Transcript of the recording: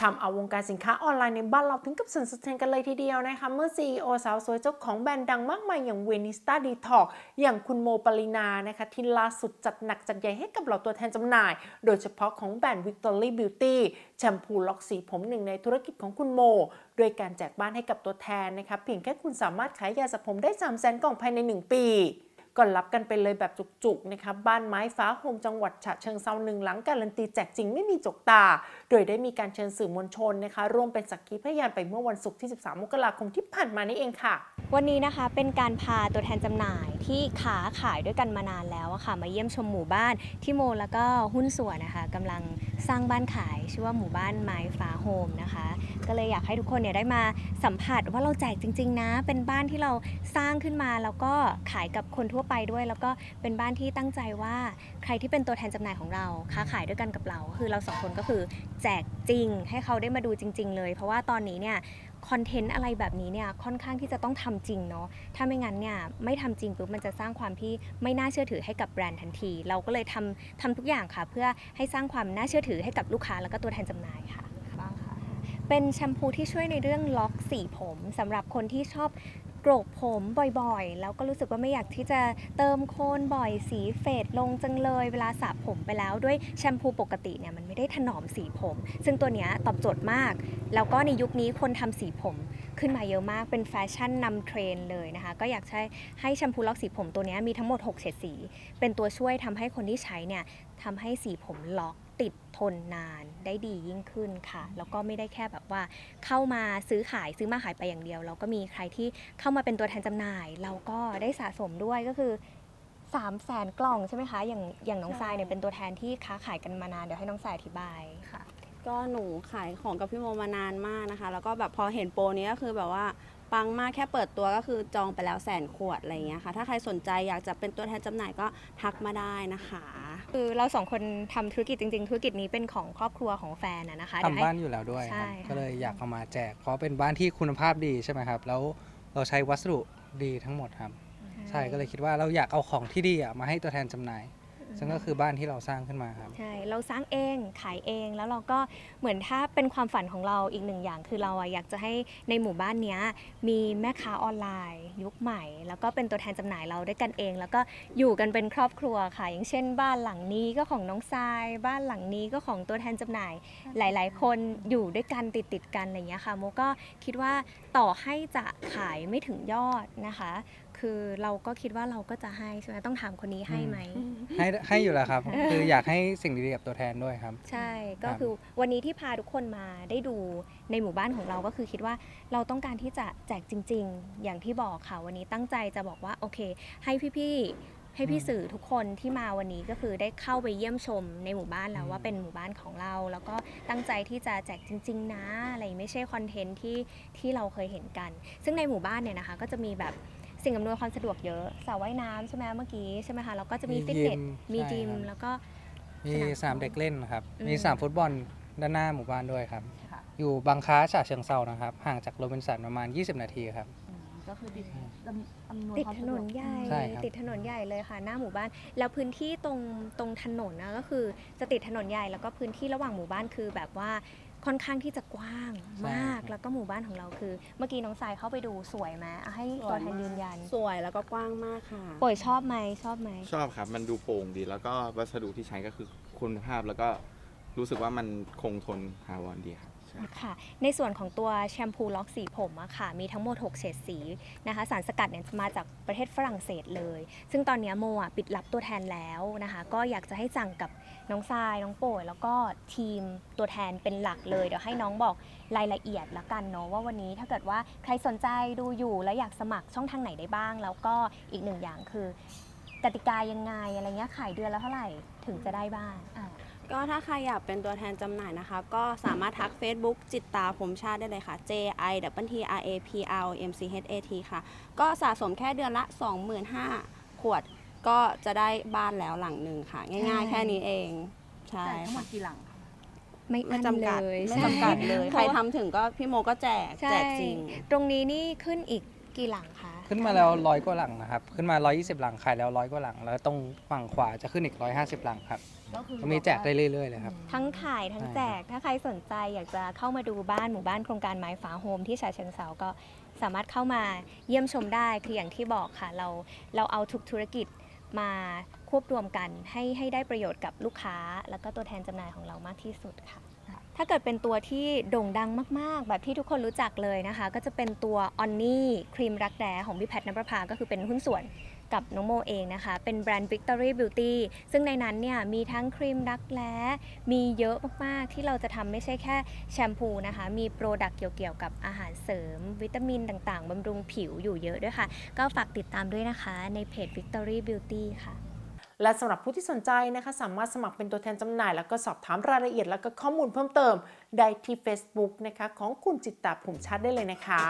ทำเอาวงการสินค้าออนไลน์ในบ้านเราถึงกับสั่นสะเทือนกันเลยทีเดียวนะคะ เมื่อ CEO สาวสวยเจ้าของแบรนด์ดังมากมายอย่างเวนิสตาดีท็อกอย่างคุณโมปรินานะคะที่ล่าสุดจัดหนักจัดใหญ่ให้กับเหล่าตัวแทนจำหน่าย โดยเฉพาะของแบรนด์ Victory Beauty แชมพูล็อกสีผมหนึ่งในธุรกิจของคุณโม โดยการแจกบ้านให้กับตัวแทนนะคะเพียงแค่คุณสามารถขายยาสระผมได้ 3 0 0 0 0 0กล่องภายใน 1 ปี ก็รับกันไปเลยแบบจุกๆนะคะบ้านไม้ฟ้าโฮมจังหวัดฉะเชิงเซาหนึ่งหลังการันตีแจกจริงไม่มีจกตา โดยได้มีการเชิญสื่อมวลชนนะคะร่วมเป็นสักขีพยานไปเมื่อวันศุกร์ที่ 13 มกราคมที่ผ่านมานี่เองค่ะ วันนี้นะคะเป็นการพาตัวแทนจำหน่ายที่ค้าขายด้วยกันมานานแล้วอะค่ะ มาเยี่ยมชมหมู่บ้านที่โมแล้วก็หุ้นส่วนนะคะกำลังสร้างบ้านขายชื่อว่าหมู่บ้านไม้ฟ้าโฮมนะคะ ก็เลยอยากให้ทุกคนเนี่ยได้มาสัมผัสว่าเราแจกจริง ๆ นะ เป็นบ้านที่เราสร้างขึ้นมาแล้วก็ขายกับคนทั่วไปด้วย แล้วก็เป็นบ้านที่ตั้งใจว่าใครที่เป็นตัวแทนจำหน่ายของเรา ค้าขายด้วยกันกับเรา คือเราสองคนก็คือแจกจริงให้เขาได้มาดูจริง ๆ เลย เพราะว่าตอนนี้เนี่ยคอนเทนต์อะไรแบบนี้เนี่ยค่อนข้างที่จะต้องทำจริงเนาะ ถ้าไม่งั้นเนี่ยไม่ทำจริงปุ๊บมันจะสร้างความที่ไม่น่าเชื่อถือให้กับแบรนด์ทันที เราก็เลยทำทำทุกอย่างค่ะ เพื่อให้สร้างความน่าเชื่อถือให้กับลูกค้าแล้วก็ตัวแทนจำหน่ายค่ะ เป็นแชมพูที่ช่วยในเรื่องล็อกสีผมสำหรับคนที่ชอบโกรกผมบ่อยๆ แล้วก็รู้สึกว่าไม่อยากที่จะเติมโคนบ่อยสีเฟดลงจังเลย เวลาสระผมไปแล้วด้วยแชมพูปกติเนี่ยมันไม่ได้ถนอมสีผม ซึ่งตัวเนี้ยตอบโจทย์มาก แล้วก็ในยุคนี้คนทำสีผมขึ้นมาเยอะมากเป็นแฟชั่นนำเทรนเลยนะคะ ก็อยากใช้ให้แชมพูล็อกสีผมตัวนี้มีทั้งหมด 6 เฉดสี เป็นตัวช่วยทำให้คนที่ใช้เนี่ยทำให้สีผมล็อก ติดทนนานได้ดียิ่งขึ้นค่ะ แล้วก็ไม่ได้แค่แบบว่า เข้ามาซื้อขายซื้อมาขายไปอย่างเดียว เราก็มีใครที่เข้ามาเป็นตัวแทนจำหน่าย เราก็ได้สะสมด้วยก็คือ3 0 0แสนกล่องใช่ไหมคะ อย่างอย่างน้องทรายเนี่ยเป็นตัวแทนที่ค้าขายกันมานาน เดี๋ยวให้น้องทรายอธิบายค่ะ ก็หนูขายของกับพี่โมมานานมากนะคะ แล้วก็แบบพอเห็นโปรนี้ก็คือแบบว่าปังมากแค่เปิดตัวก็คือจองไปแล้วแสนขวดอะไรอย่างเงี้ยค่ะ ถ้าใครสนใจอยากจะเป็นตัวแทนจำหน่ายก็ทักมาได้นะคะ คือเราสองคนทำธุรกิจจริง ๆ ธุรกิจนี้เป็นของครอบครัวของแฟนนะนะคะเดี๋ยวทำให้ บ้านอยู่แล้วด้วยใช่ครับค่ะ ก็เลยอยากเอามาแจก เพราะเป็นบ้านที่คุณภาพดีใช่ไหมครับ แล้วเราใช้วัสดุดีทั้งหมดครับ ใช่ก็เลยคิดว่าเราอยากเอาของที่ดีอะมาให้ตัวแทนจำหน่าย ซึ่งก็คือบ้านที่เราสร้างขึ้นมาครับ ใช่เราสร้างเองขายเองแล้วเราก็เหมือนถ้าเป็นความฝันของเราอีกหนึ่งอย่าง คือเราอะอยากจะให้ในหมู่บ้านเนี้ยมีแม่ค้าออนไลน์ ยุคใหม่ แล้วก็เป็นตัวแทนจำหน่ายเราด้วยกันเอง แล้วก็อยู่กันเป็นครอบครัวค่ะ อย่างเช่น บ้านหลังนี้ก็ของน้องทราย บ้านหลังนี้ก็ของตัวแทนจำหน่าย หลาย ๆ คนอยู่ด้วยกันติดติดๆกันอะไรอย่างเงี้ยค่ะโมก็คิดว่าต่อให้จะขายไม่ถึงยอดนะคะ คือเราก็คิดว่าเราก็จะให้ใช่ไหมต้องถามคนนี้ให้ไหม ให้ให้อยู่แล้วครับ คืออยากให้สิ่งดีๆกับตัวแทนด้วยครับ ใช่ก็ครับคือวันนี้ที่พาทุกคนมาได้ดูในหมู่บ้านของเราก็คือคิดว่าเราต้องการที่จะแจกจริง ๆ อย่างที่บอกค่ะวันนี้ตั้งใจจะบอกว่าโอเค ให้พี่ๆให้พี่สื่อทุกคนที่มาวันนี้ก็คือได้เข้าไปเยี่ยมชมในหมู่บ้านแล้วว่าเป็นหมู่บ้านของเรา แล้วก็ตั้งใจที่จะแจกจริง ๆ นะอะไรไม่ใช่คอนเทนต์ที่ที่เราเคยเห็นกัน ซึ่งในหมู่บ้านเนี่ยนะคะก็จะมีแบบ สิ่งอำนวยความสะดวกเยอะสระว่ายน้ำใช่ไหมเมื่อกี้ใช่ไหมคะแล้วก็จะมีมีฟิตเนสยิมมีใช่จิมครับ แล้วก็ มีสนามสนามเด็กเล่นครับ อืม มีสนามฟุตบอลด้านหน้าหมู่บ้านด้วยครับ ค่ะ อยู่บางค้าฉะเชิงเซานะครับ ห่างจากโรบินสันประมาณ 20 นาทีครับ อืมก็คือติดอำอำนวยติดความถสะนดวก นใหญ่ใช่ครับ ติดถนนใหญ่เลยค่ะ หน้าหมู่บ้าน แล้วพื้นที่ตรงตรงถนนนะก็คือจะติดถนนใหญ่แล้วก็พื้นที่ระหว่างหมู่บ้านคือแบบว่า ค่อนข้างที่จะกว้างมาก แล้วก็หมู่บ้านของเราคือ เมื่อกี้น้องทรายเข้าไปดูสวยไหมอะให้ตัวแทนยืนยันสวยแล้วก็กว้างมากค่ะป่วยชอบไหมชอบไหมชอบครับ มันดูโปร่งดี แล้วก็วัสดุที่ใช้ก็คือคุณภาพแล้วก็ รู้สึกว่ามันคงทนถาวรดีครับใช่ ค่ะในส่วนของตัวแชมพูล็อกสีผมอะค่ะ มีทั้งหมด 6 เฉดสีนะคะ สารสกัดเนี่ยมาจากประเทศฝรั่งเศสเลย ซึ่งตอนเนี้ยโมอะปิดรับตัวแทนแล้วนะคะ ก็อยากจะให้สั่งกับน้องทราย น้องโป่ยแล้วก็ทีมตัวแทนเป็นหลักเลย เดี๋ยวให้น้องบอกรายละเอียดละกันเนาะว่าวันนี้ถ้าเกิดว่าใครสนใจดูอยู่แล้วอยากสมัครช่องทางไหนได้บ้าง แล้วก็อีกหนึ่งอย่างคือกติกายังไงอะไรเงี้ยขายเดือนละเท่าไหร่ถึงจะได้บ้างอ่า ก็ถ้าใครอยากเป็นตัวแทนจำหน่ายนะคะ ก็สามารถทัก Facebook จิตตาผมชาติได้เลยค่ะ J I W T R A P R O M C H A T ค่ะ ก็สะสมแค่เดือนละ 25,000 ขวด ก็จะได้บ้านแล้วหลังหนึ่งค่ะ ง่ายๆ แค่นี้เอง ใช่จ่ายทั้งหมค่ะ ดกี่หลังคะ ไม่ไม่อั้นจำกัดเลยไม่ใช่จำกัดเลยเพใครราะว่าทำถึงก็พี่โมก็แจก ใช่แจกจริง ตรงนี้นี่ขึ้นอีก กี่หลังคะขึ้นมาแล้วร้อยกว่าหลังนะครับ ขึ้นมา 120 หลังขายแล้วร้อยกว่าหลัง แล้วตรงฝั่งขวาจะขึ้นอีก 150 หลังครับก็คือก็มีแจกได้เรื่อยๆเลยครับ ทั้งขายทั้งใช่แจก ถ้าใครสนใจอยากจะเข้ามาดูบ้านหมู่บ้านโครงการไม้ฝาโฮมที่ฉะเชิงเซาก็สามารถเข้ามาเยี่ยมชมได้คืออย่างที่บอกค่ะ เราเราเอาทุกธุรกิจ มาควบรวมกันให้ให้ได้ประโยชน์กับลูกค้า แล้วก็ตัวแทนจำหน่ายของเรามากที่สุดค่ะ ถ้าเกิดเป็นตัวที่โด่งดังมาก ๆ แบบที่ทุกคนรู้จักเลยนะคะ ก็จะเป็นตัวออนนี่ครีมรักแร้ของพี่แพทย์นภพาก็คือเป็นหุ้นส่วน กับน้องโมเองนะคะ เป็นแบรนด์ Victory Beauty ซึ่งในนั้นเนี่ยมีทั้งครีมรักแร้มีเยอะมากๆ ที่เราจะทำไม่ใช่แค่แชมพูนะคะ มีโปรดักต์เกี่ยวกับอาหารเสริม วิตามินต่างๆบำรุงผิวอยู่เยอะด้วยค่ะ ก็ฝากติดตามด้วยนะคะในเพจ Victory Beauty ค่ะและสำหรับผู้ที่สนใจนะคะ สามารถสมัครเป็นตัวแทนจำหน่าย แล้วก็สอบถามรายละเอียด แล้วก็ข้อมูลเพิ่มเติม ได้ที่ Facebook นะคะ ของคุณจิตตาภูมิชัดได้เลยนะคะ